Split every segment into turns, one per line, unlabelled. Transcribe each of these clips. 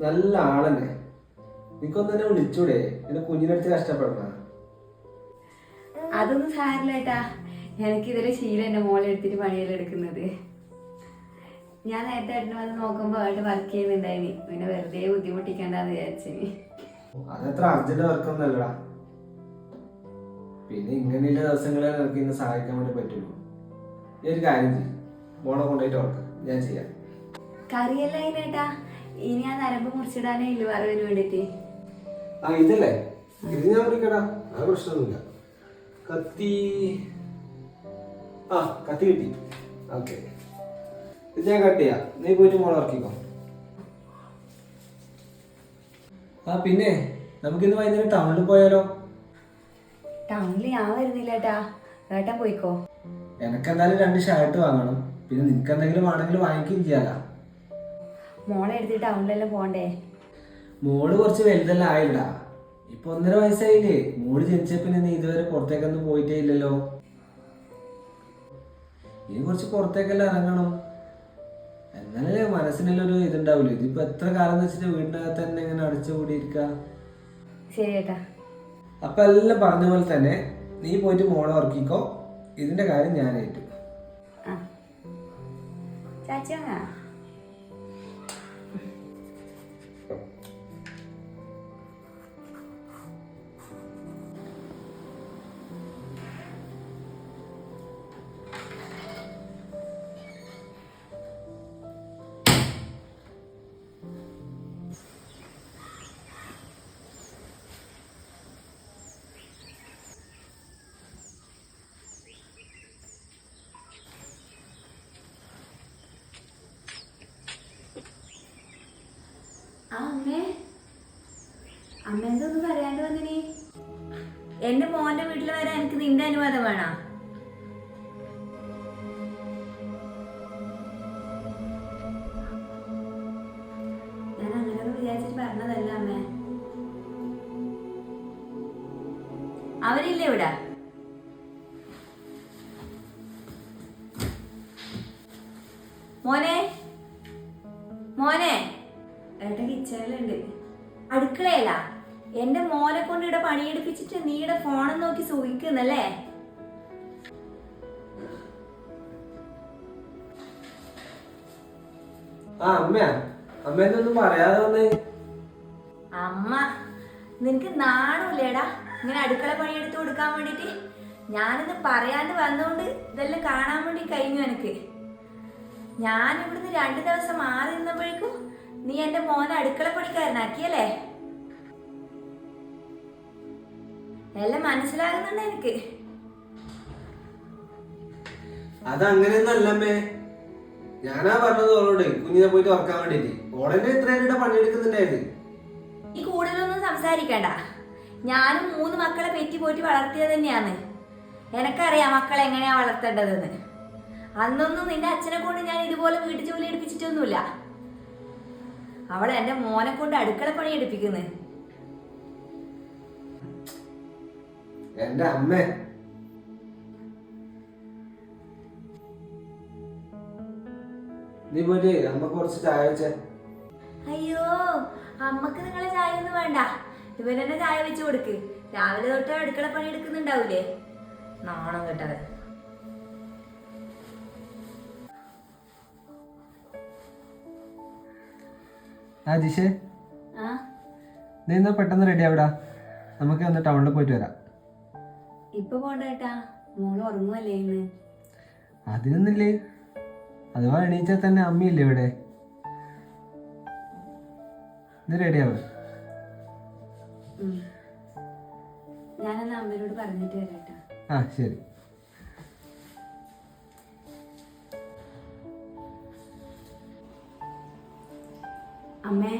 നല്ല ആളെന്നെ നിനക്കൊന്നെ വിളിച്ചൂടെ. എന്റെ കുഞ്ഞിനടുത്ത് കഷ്ടപ്പെടണ.
അതൊന്നും സാരില്ലേട്ടാ എനിക്കിതിലെ ശീലം എന്റെ മോളെ എടുത്തിട്ട് പണിയിലെടുക്കുന്നത് ഞാൻ നേരത്തെ ഏട്ടന് വന്ന് നോക്കുമ്പോൾ അവരുടെ വർക്ക് ചെയ്യുന്നുണ്ടായിനി. പിന്നെ വെറുതെ ബുദ്ധിമുട്ടിക്കണ്ടെന്ന് വിചാരിച്ചിനി.
അതത്ര അർജന്റ് വർക്കൊന്നല്ലടാ പിന്നെ ഇങ്ങനെയുള്ള ദിവസങ്ങളെ നിനക്ക് ഇന്ന് സഹായിക്കാൻ വേണ്ടി പറ്റുള്ളൂ. ഈ ഒരു കാര്യം ചെയ്യും. മോളെ കൊണ്ടുപോയിട്ട് ഓർക്ക് ഞാൻ ചെയ്യാം.
കറിയല്ല അതിനേട്ടാ ഇനി ആ നരമ്പ് മുറിച്ചിടാനേ ഇല്ല വരവിന് വേണ്ടിട്ട്
ആ ഇതല്ലേ? ഇത് ഞാൻ വിളിക്കടാ. അത് പ്രശ്നമൊന്നുമില്ല. കത്തി. ആ കത്തി കിട്ടി. ഓക്കെ ഇത് ഞാൻ കട്ട് ചെയ്യാം. നീ പോയിട്ട് മോളെ ഇറക്കിക്കോ ആ പിന്നെ നമുക്ക് ഇന്ന് വൈകുന്നേരം ടൗണിൽ പോയാലോ?
ടൗണിൽ ഞാൻ വരുന്നില്ല ഏട്ടാ ഏട്ടൻ പോയിക്കോ?
എനക്ക് എന്തായാലും രണ്ട് ഷർട്ട് വാങ്ങണം. പിന്നെ നിനക്ക് എന്തെങ്കിലും വേണമെങ്കിൽ വാങ്ങിക്കുകയും ചെയ്യാലോ.
മോളെ എടുത്തിട്ട് ടൗണിലെല്ലാം പോണ്ടേ
മോൾ കുറച്ച് വലുതെല്ലാം ആയില്ലടാ. ഇപ്പൊ ഒന്നര വയസ്സായില്ലേ? മോൾ ജനിച്ച പിന്നെ നീ ഇതുവരെ പുറത്തേക്കൊന്നും പോയിട്ടേ ഇല്ലല്ലോ ഇനി കുറച്ച് പുറത്തേക്കെല്ലാം ഇറങ്ങണം. എന്നാലേ മനസ്സിനെല്ലൊരു ഇതുണ്ടാവില്ല ഇതിപ്പോ എത്ര കാലം എന്ന് വെച്ചിട്ട് വീടിനകത്ത് തന്നെ ഇങ്ങനെ അടച്ചുകൂടിയിരിക്ക
ശരി ഏട്ടാ
അപ്പൊ എല്ലാം പറഞ്ഞ പോലെ തന്നെ നീ പോയിട്ട് മോളെ ഉറക്കിക്കോ. ഇതിന്റെ കാര്യം ഞാൻ ഏറ്റു
ചാച്ചി എന്റെ മോന്റെ വീട്ടിൽ വരാൻ എനിക്ക് നിന്റെ അനുവാദം വേണോ? ഞാൻ അങ്ങനെയൊന്നും വിചാരിച്ചിട്ട് പറഞ്ഞതല്ല അമ്മേ. അവരില്ലേ ഇവിടെ? ഇവിടെ നീയുടെ ഫോണും നോക്കി സൂഹിക്കുന്നല്ലേ
അമ്മ
നിനക്ക് നാണമില്ലേടാ ഇങ്ങനെ അടുക്കള പണിയെടുത്ത് കൊടുക്കാൻ വേണ്ടിട്ട്? ഞാനിന്ന് പറയാണ്ട് വന്നുകൊണ്ട് ഇതെല്ലാം കാണാൻ വേണ്ടി കഴിഞ്ഞു എനിക്ക്. ഞാൻ ഇവിടുന്ന് രണ്ടു ദിവസം മാറി നിന്നപ്പോഴേക്കും നീ എന്റെ മോനെ അടുക്കള പണിക്കാരനാക്കിയല്ലേ? എല്ലാം മനസ്സിലാകുന്നുണ്ട് എനിക്ക്.
അതങ്ങനെയൊന്നല്ലമ്മേ. ഞാനാ പറഞ്ഞത് ഓളോട് കുഞ്ഞിനെ പോയിട്ട് ഉറക്കാൻ വേണ്ടിട്ട്. ഓളെന്നെ ഇത്രയും പണിയെടുക്കുന്നുണ്ടായത്.
ഈ കൂടുതലൊന്നും സംസാരിക്കണ്ട. ഞാനും മൂന്ന് മക്കളെ പെറ്റി പോറ്റി വളർത്തിയത് തന്നെയാണ്. എനക്കറിയാം മക്കളെ എങ്ങനെയാ വളർത്തേണ്ടതെന്ന്. അന്നൊന്നും നിന്റെ അച്ഛനെ കൊണ്ട് ഞാൻ ഇതുപോലെ വീട്ടു ജോലി എടുപ്പിച്ചിട്ടൊന്നുമില്ല. അവളെ എന്റെ മോനെ കൊണ്ട് അടുക്കള പണി എടുപ്പിക്കുന്നത്
എന്റെ അമ്മ. നീ പോയിട്ട് അമ്മ കുറച്ച് ചായ വെച്ചേ.
അയ്യോ അമ്മയ്ക്ക് നിങ്ങളെ ചായ ഒന്നും വേണ്ട ഇവനെന്നെ ചായ വെച്ച് കൊടുക്ക്. രാവിലെ തൊട്ട് അടുക്കള പണി എടുക്കുന്നുണ്ടാവൂലേ? നാണം കേട്ടത്
ആ ജിഷേ. നീ എന്നാ പെട്ടെന്ന് റെഡി ആവിടാ? നമുക്ക് ഒന്ന് ടൗണിൽ പോയിട്ട് വരാം.
ഇപ്പൊ പോണ്ട കേട്ടാ മോൾ ഉറങ്ങുമല്ലേ ഇന്ന്?
അതിനൊന്നില്ലേ അഥവാ എണീച്ചാൽ തന്നെ അമ്മയില്ലേ ഇവിടെ.
ഞാനെന്നാ അമ്മയോട് പറഞ്ഞിട്ട് വരാട്ടാ
ആ ശരി.
അമ്മേ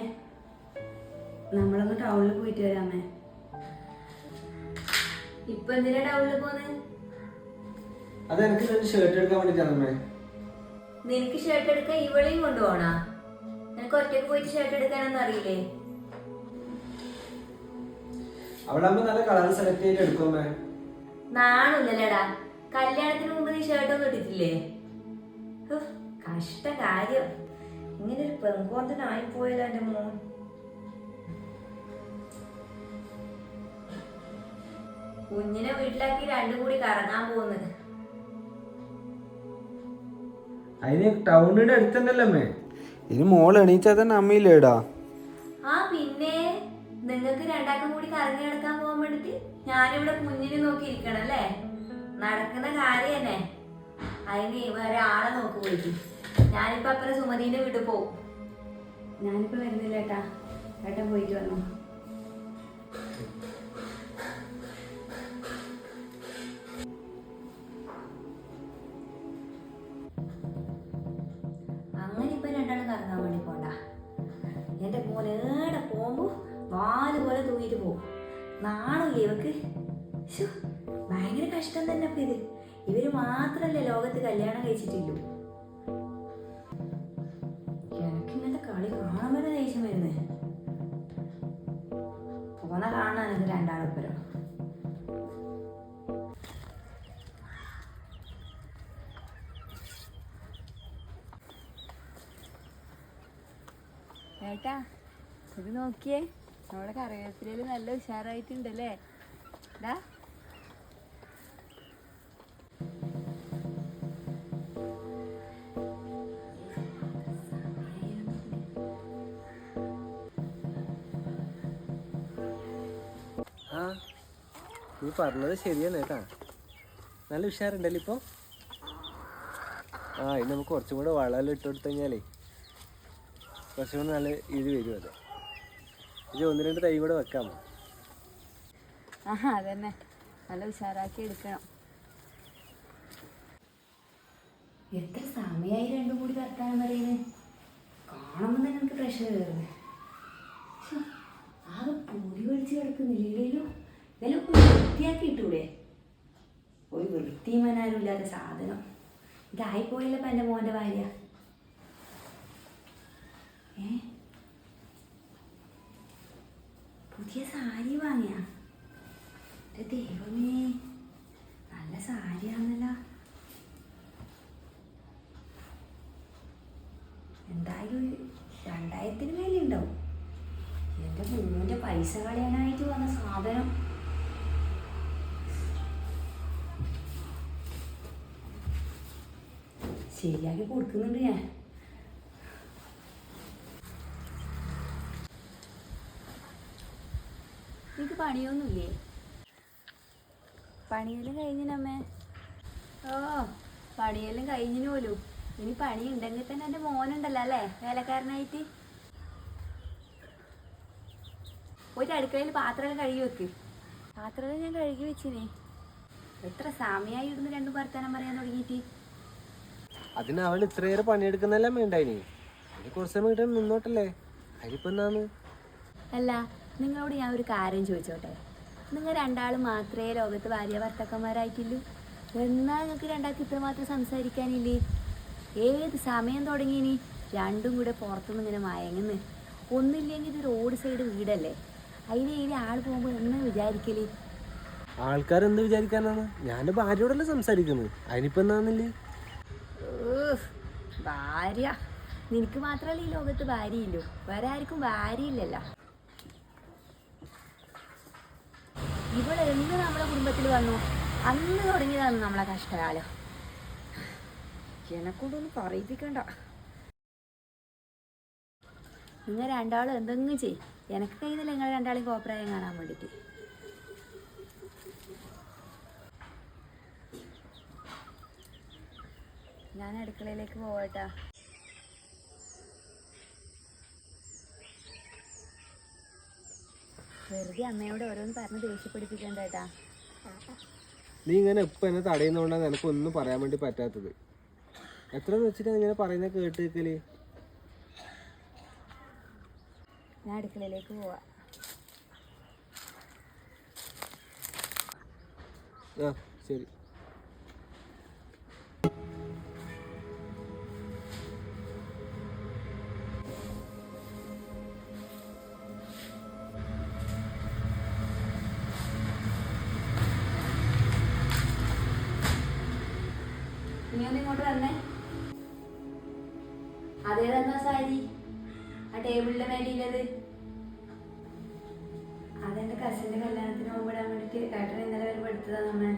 നമ്മളൊന്ന് ടൗണിൽ പോയിട്ട് വരാമേ ഇപ്പൊ എന്തിനാ ടൗണിൽ പോന്ന്?
അത് എനിക്ക് രണ്ട് ഷർട്ട് എടുക്കാൻ വേണ്ടിട്ടാണ് അമ്മേ.
നിനക്ക് ഷർട്ട് എടുക്കാൻ ഇവളെയും കൊണ്ടുപോണാ? നിനക്ക് ഒറ്റയ്ക്ക് പോയിട്ട് ഷർട്ട് എടുക്കാനൊന്നും അറിയില്ലേ?
അവിടെ ആകുമ്പോ നല്ല കളർ സെലക്ട് ചെയ്തിട്ട് എടുക്കും അമ്മേ.
നാണില്ലല്ലേടാ. കല്യാണത്തിന് മുമ്പ് നീ ഷർട്ട് ഒന്നും ഇട്ടിട്ടില്ലേ? കഷ്ട കാര്യം. ഇങ്ങനെ ഒരു പെങ്കോന്തനായി പോയല്ലോ എന്റെ മോൻ. കുഞ്ഞിനെ വീട്ടിലാക്കി രണ്ടും കൂടി കറങ്ങാൻ പോകുന്നത്.
അതിന് ടൗണിന്റെ അടുത്തന്നല്ലേ അമ്മേ. ഇനി മോൾ എണീച്ചാൽ തന്നെ അമ്മയില്ലേടാ.
ആ പിന്നെ നിങ്ങൾക്ക് രണ്ടാക്കും കൂടി കറങ്ങി നടക്കാൻ പോകാൻ വേണ്ടിട്ട് ഞാനിവിടെ കുഞ്ഞിനെ നോക്കി ഇരിക്കണം അല്ലേ? നടക്കുന്ന കാര്യം തന്നെ. അതിന് ഒരാളെ ആളെ നോക്കി വിളിക്കും ഞാനിപ്പോ അപ്പുറം സുമതിന്റെ വീട്ടിൽ പോകും ഞാനിപ്പോ വരുന്നില്ല ഏട്ടാ. ഏട്ടൻ പോയിട്ട് വന്നു. നാണില്ലേ ഇവക്ക്? ശോ ഭയങ്കര കഷ്ടം തന്നെ അപ്പൊ ഇത്. ഇവർ മാത്രല്ലേ ലോകത്ത് കല്യാണം കഴിച്ചിട്ടില്ലു എനിക്ക് ഇങ്ങനത്തെ കളി കാണാൻ വരെ ദേഷ്യം വരുന്നേ. പോന്ന കാണാൻ എനിക്ക് രണ്ടാളൊപ്പരം ഏട്ടാ ഇത് നോക്കിയേ. നമ്മുടെ കറിവേപ്പിലയിൽ നല്ല ഉഷാറായിട്ടുണ്ടല്ലേ
ആ നീ പറഞ്ഞത് ശരിയാണ് കേട്ടാ. നല്ല ഉഷാറുണ്ടല്ലോ ഇപ്പോൾ ആ ഇനി നമുക്ക് കുറച്ചും കൂടെ വളമെല്ലാം ഇട്ട് കൊടുത്തു കഴിഞ്ഞാലേ കുറച്ചും കൂടെ നല്ല ഇത് വരും അത്. ഇത് ഒന്ന് രണ്ട് തൈ കൂടെ വെക്കാമോ?
ആഹാ അതന്നെ. നല്ല ഉഷാറാക്കി എടുക്കണം. എത്ര സമയമായി രണ്ടും കൂടി വർത്താനം പറയുന്നത് കാണുമ്പോൾ തന്നെ എനിക്ക് പ്രഷർ കയറുന്നത് ആകെ പൊടി വലിച്ച് കിടക്കുന്നില്ലല്ലോ ഇതെല്ലാം ഒരു വൃത്തിയാക്കി ഇട്ടൂടെ? ഒരു വൃത്തിമനാരും ഇല്ലാത്ത സാധനം. ഇതായിപ്പോയില്ല ഇപ്പം എന്റെ മോന്റെ ഭാര്യ. ഏ? പുതിയ സാരി വാങ്ങിയാ? ദൈവമേ നല്ല സാരിയാണല്ലോ എന്തായാലും രണ്ടായിരത്തിന് മേലെ ഉണ്ടാവും എന്റെ മോന്റെ പൈസ കളയാനായിട്ട് വന്ന സാധനം. ശരിയാക്കി കൊടുക്കുന്നുണ്ട് ഞാൻ. നിനക്ക് പണിയൊന്നുമില്ലേ? പണിയെല്ലാം കഴിഞ്ഞിനമ്മേ. ഓ പണിയെല്ലാം കഴിഞ്ഞിന് പോലും. ഇനി പണി ഉണ്ടെങ്കിൽ തന്നെ എന്റെ മോനുണ്ടല്ലോ അല്ലേ? വേലക്കാരനായിട്ട്. ഒരു അടുക്കളയിൽ പാത്രം കഴുകി വെക്ക്. പാത്രം ഞാൻ കഴുകി വെച്ചിനെ. എത്ര സമയമായി ഇടുന്ന് രണ്ടും വർത്താനം പറയാൻ തുടങ്ങിയിട്ട്?
അതിന് അവൾ ഇത്രയേറെ പണിയെടുക്കുന്നല്ലേ വേണ്ടായിനി അതിന് കുറച്ച് സമയം നിന്നോട്ടല്ലേ? അതിനിപ്പോ
അല്ല നിങ്ങളോട് ഞാൻ ഒരു കാര്യം ചോദിച്ചോട്ടെ? നിങ്ങൾ രണ്ടാളും മാത്രമേ ലോകത്ത് ഭാര്യ ഭർത്താക്കന്മാരായിട്ടുള്ളൂ എന്നാൽ നിങ്ങൾക്ക് രണ്ടാൾക്ക് ഇത്രമാത്രം സംസാരിക്കാനില്ലേ? ഏത് സമയം തുടങ്ങിയിനി രണ്ടും കൂടെ പുറത്തുനിന്ന് ഇങ്ങനെ മയങ്ങുന്നു. ഒന്നില്ലെങ്കിൽ ഇത് റോഡ് സൈഡ് വീടല്ലേ? അതിന് ഇതിൽ ആൾ പോകുമ്പോൾ എന്ന്
വിചാരിക്കൽ? ആൾക്കാരെന്ത് വിചാരിക്കാനാണ്? ഞാൻ ഭാര്യയോടല്ലേ സംസാരിക്കുന്നത്. അതിനിപ്പോ എന്താന്നില്ലേ
ഭാര്യ. നിനക്ക് മാത്രമല്ല ഈ ലോകത്ത് ഭാര്യയില്ലോ. വേറെ ആർക്കും ഭാര്യയില്ലല്ലോ. ഇവിടെ എന്ന് നമ്മുടെ കുടുംബത്തിൽ വന്നു. അന്ന് തുടങ്ങിയതാണ് നമ്മളെ കഷ്ടകാലം. എന്നെക്കൊണ്ടൊന്നും പറയിപ്പിക്കണ്ട. നിങ്ങൾ രണ്ടാളും എന്തെങ്കിലും ചെയ്യും. എനിക്ക് കഴിയുന്നില്ല നിങ്ങൾ രണ്ടാളും കോപ്രായം കാണാൻ വേണ്ടിയിട്ട് ഞാൻ അടുക്കളയിലേക്ക് പോവട്ടാ. വെറുതെ അമ്മയോട് ഓരോന്ന് പറഞ്ഞ് ദേഷ്യപ്പെടുത്തിക്കണ്ടേട്ടാ
നീ ഇങ്ങനെ ഇപ്പൊ എന്നെ തടയുന്നോണ്ടാണ് നിനക്ക് ഒന്നും പറയാൻ വേണ്ടി പറ്റാത്തത്. എത്ര വെച്ചിട്ടാണ് ഇങ്ങനെ പറയുന്ന കേട്ട് നിൽക്കൽ
ഞാൻ അടുക്കളയിലേക്ക് പോവാ.
ആ ശരി.
നീ ഒന്ന് ഇങ്ങോട്ട് വന്നേ അതേതെന്നാ സാരി? ആ ടേബിളിന്റെ മേലില്ലത്. അതെന്റെ കസിന്റെ കല്യാണത്തിന് പോകുമ്പോഴാൻ വേണ്ടിട്ട് ഏട്ടൻ ഇന്നലെ വരുമ്പോ എടുത്തതാ നമ്മൾ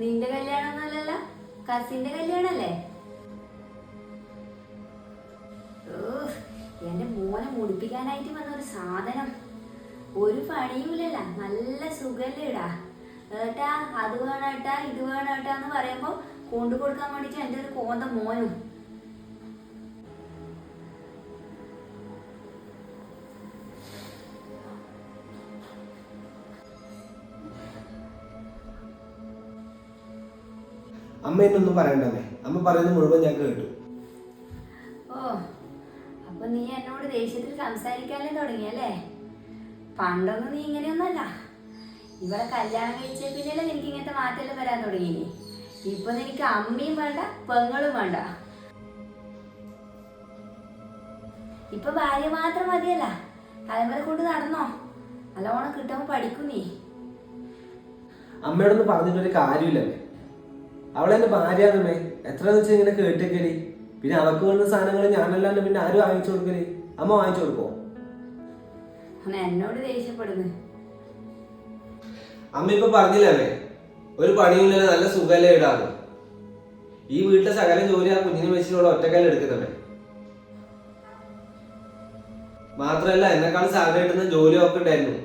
നിന്റെ കല്യാണം എന്നല്ലല്ല കസിന്റെ കല്യാണല്ലേ? മുടിപ്പിക്കാനായിട്ട് വന്ന ഒരു സാധനം. ഒരു പണിയുമില്ലല്ല. നല്ല സുഖല്ലേടാ ഏട്ടാ അത് വേണേട്ടാ ഇത് വേണേട്ടാ എന്ന് പറയുമ്പോ കൊണ്ടു കൊടുക്കാൻ വേണ്ടിട്ട് എന്റെ ഒരു കോന്ത മോനും.
അമ്മ എന്നൊന്നും പറയണ്ടേ അമ്മ പറയുന്നത് മുഴുവൻ ഞാൻ കേട്ടു.
ദേഷ്യത്തിൽ തുടങ്ങി തുടങ്ങിയല്ലേ പണ്ടൊന്നും നീ ഇങ്ങനെയൊന്നല്ല ഇവളെ കല്യാണം കഴിച്ച പിന്നല്ലേ നിനക്ക് ഇങ്ങനത്തെ മാറ്റം വരാൻ തുടങ്ങി ഇപ്പൊ നിനക്ക് അമ്മയും വേണ്ട പെങ്ങളും വേണ്ട. ഇപ്പൊ ഭാര്യ മാത്രം മതിയല്ല തലമുറ കൊണ്ട് നടന്നോ? നല്ലോണം കിട്ടുമ്പോ പഠിക്കും നീ.
അമ്മയോടൊന്നും പറഞ്ഞിട്ടൊരു കാര്യമില്ലല്ലേ? അവളെന്റെ ഭാര്യ എത്ര വെച്ച് ഇങ്ങനെ കേട്ടിക്കലി പിന്നെ അവക്ക് വേണ്ട സാധനങ്ങൾ ഞാനല്ലാണ്ട് പിന്നെ ആരും വാങ്ങിച്ചു കൊടുക്കൽ? അമ്മ വാങ്ങിച്ചു കൊടുക്കോ?
എന്നോട് ദേഷ്യപ്പെടുന്നു.
അമ്മ ഇപ്പൊ പറഞ്ഞില്ലേ ഒരു പണിയില്ല നല്ല സുഖല്ലേ ഇടാന്ന്. ഈ വീട്ടിലെ സകല ജോലി ആ കുഞ്ഞിനെ വെച്ചിട്ടുള്ള ഒറ്റക്കാലം എടുക്കുന്നുണ്ട് മാത്രല്ല എന്നെക്കാൾ സാലറി കിട്ടുന്ന ജോലിയൊക്കെ ഉണ്ടായിരുന്നു.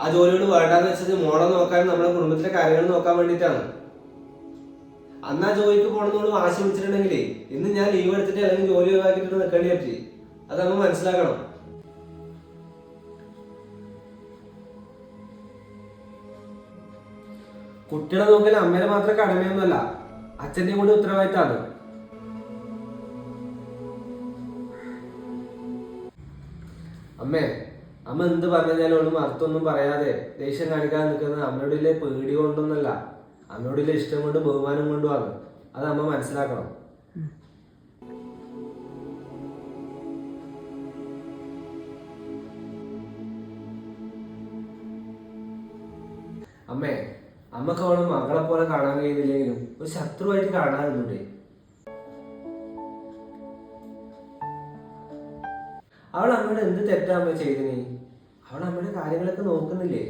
ആ ജോലിയോട് വേണ്ടാന്ന് വെച്ചത് മോളെ നോക്കാനും നമ്മുടെ കുടുംബത്തിലെ കാര്യങ്ങൾ നോക്കാൻ വേണ്ടിട്ടാണ് അന്ന് ആ ജോലിക്ക് പോകണമെന്നോട് വാശി പിടിച്ചിട്ടുണ്ടെങ്കിലേ ഇന്ന് ഞാൻ ലീവ് എടുത്തിട്ട് അല്ലെങ്കിൽ ജോലി ഒഴിവാക്കിയിട്ട് നിൽക്കേണ്ടി പറ്റി. അത് നമ്മൾ മനസ്സിലാക്കണം. കുട്ടികളെ നോക്കൽ അമ്മേനെ മാത്രം കടമയൊന്നുമല്ല അച്ഛന്റെയും കൂടി ഉത്തരവാദിത്തമാണ്. അമ്മേ അമ്മ എന്ത് പറഞ്ഞാലും ഒന്നും അർത്ഥമൊന്നും പറയാതെ ദേഷ്യം കാണിക്കാൻ നിൽക്കുന്നത് അമ്മയുടെ പേടി കൊണ്ടൊന്നല്ല. അമ്മയുടെ ഇഷ്ടം കൊണ്ട് ബഹുമാനം കൊണ്ടുമാണ് അത് അമ്മ മനസ്സിലാക്കണം. അമ്മേ അമ്മയ്ക്ക് അവളെ മകളെ പോലെ കാണാൻ കഴിയുന്നില്ലെങ്കിലും ഒരു ശത്രുവായിട്ട് കാണാറുണ്ട്. അവൾ അമ്മയുടെ എന്ത് തെറ്റാ അമ്മ ചെയ്തിനെ അവൾ അമ്മയുടെ കാര്യങ്ങളൊക്കെ നോക്കുന്നില്ലേ?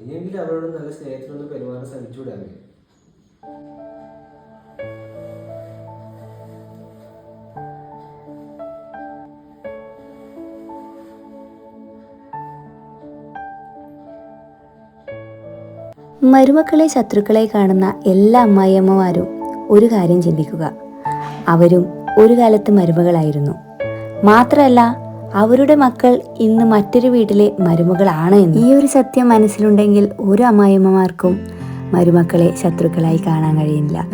ഇനിയെങ്കിലും അവളോട് നല്ല സ്നേഹത്തിലൊന്ന് പെരുമാറാൻ ശ്രമിച്ചൂടെ
മരുമക്കളെ ശത്രുക്കളെ കാണുന്ന എല്ലാ അമ്മായിയമ്മമാരും ഒരു കാര്യം ചിന്തിക്കുക. അവരും ഒരു കാലത്ത് മരുമകളായിരുന്നു. മാത്രമല്ല അവരുടെ മക്കൾ ഇന്ന് മറ്റൊരു വീട്ടിലെ മരുമകളാണ് എന്ന്. ഈ ഒരു സത്യം മനസ്സിലുണ്ടെങ്കിൽ ഒരു അമ്മായിയമ്മമാർക്കും മരുമക്കളെ ശത്രുക്കളായി കാണാൻ കഴിയില്ല